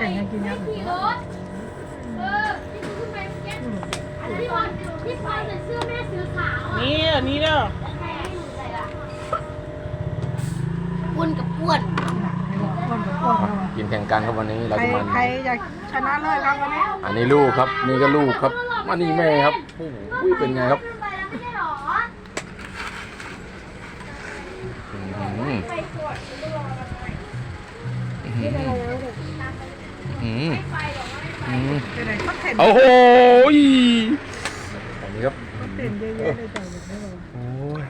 แข่งกันกินยักษ์ขี่รถเออที่คุณขึ้นไปเมื่อกี้อันที่บอลที่บอลใส่เสื้อแม่สีขาวอะนี่เด้อนี่เด้อใครให้หนูใส่ล่ะอ้วนกับอ้วนก้นกับก้นเราอะกินแข่งกันครับวันนี้เราใครจะมันใครอยากชนะเลิศครับวันนี้อันนี้ลูกครับ นี่ก็ลูกครับอันนี้แม่ครับโอ้โหเป็นไงครับขึ้นไปแล้วไม่ใช่หรออื้อหือ ไปตรวจดูรอกันหน่อย อื้อ หืออื้อหืออื้อหือไปไหนก็เห็นโอ้โหยอันนี้ครับเห็นเยอะๆเลยจังเลยไม่รู้โอ้ย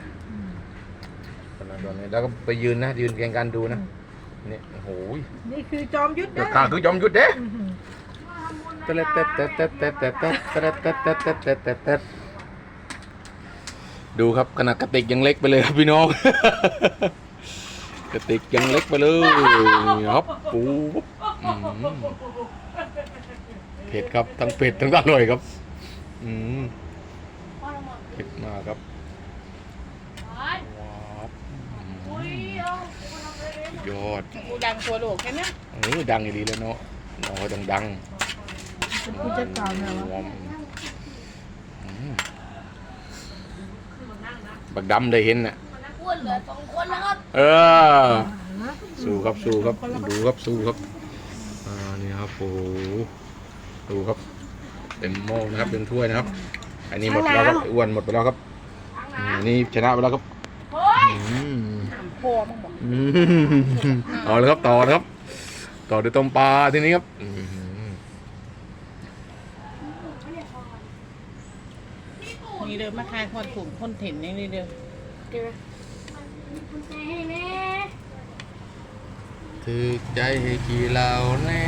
ขนาดนี้แล้วก็ไปยืนนะ ยืนแข่งกันดูนะนี่โอ้โหยนี่คือจอมยุทธเดี๋ยวนะข้าคือยอมหยุดเด้อื้อหือเตะเตะเตะเตะเตะเตะเตะเตะเตะเตะเตะเตะเตะเตะดูครับขนาดกระติกยังเล็กไปเลยครับพี่น้อง กระติกยังเล็กไปเลยครับปูเผ็ดครับทั้งเผ็ดทั้งอร่อยครับอืมเผ็ดมากครับยอดดังตัวลูกแค่เนี้ยเออดังอีดีแล้วเนาะน้องก็ดังดังเป็นผู้จัดการเนี่ยวะบักดำได้เห็นน่ะ อ้วนเหลือสองคนแล้วครับเออ สู้ครับสู้ครับดูครับสู้ครับอ่านี่ครับโอ้โหดูครับเต็มหม้อนะครับเต็มถ้วยนะครับ อันนี้หมดไปแล้วครับอ้วนหมดไปแล้วครับอืมนี่ชนะไปแล้วครับเฮ้ยอืมพ่อมึงบอกอืมเอาเลยครับต่อนะครับ ต่อด้วยต้มปลาทีนี้ครับอืมนี่เด้อมาคายคนถุงคนเห็นอย่างนี้เด้อเดี๋ยวคุณใจให้แม่ ถือใจให้กี่เราแน่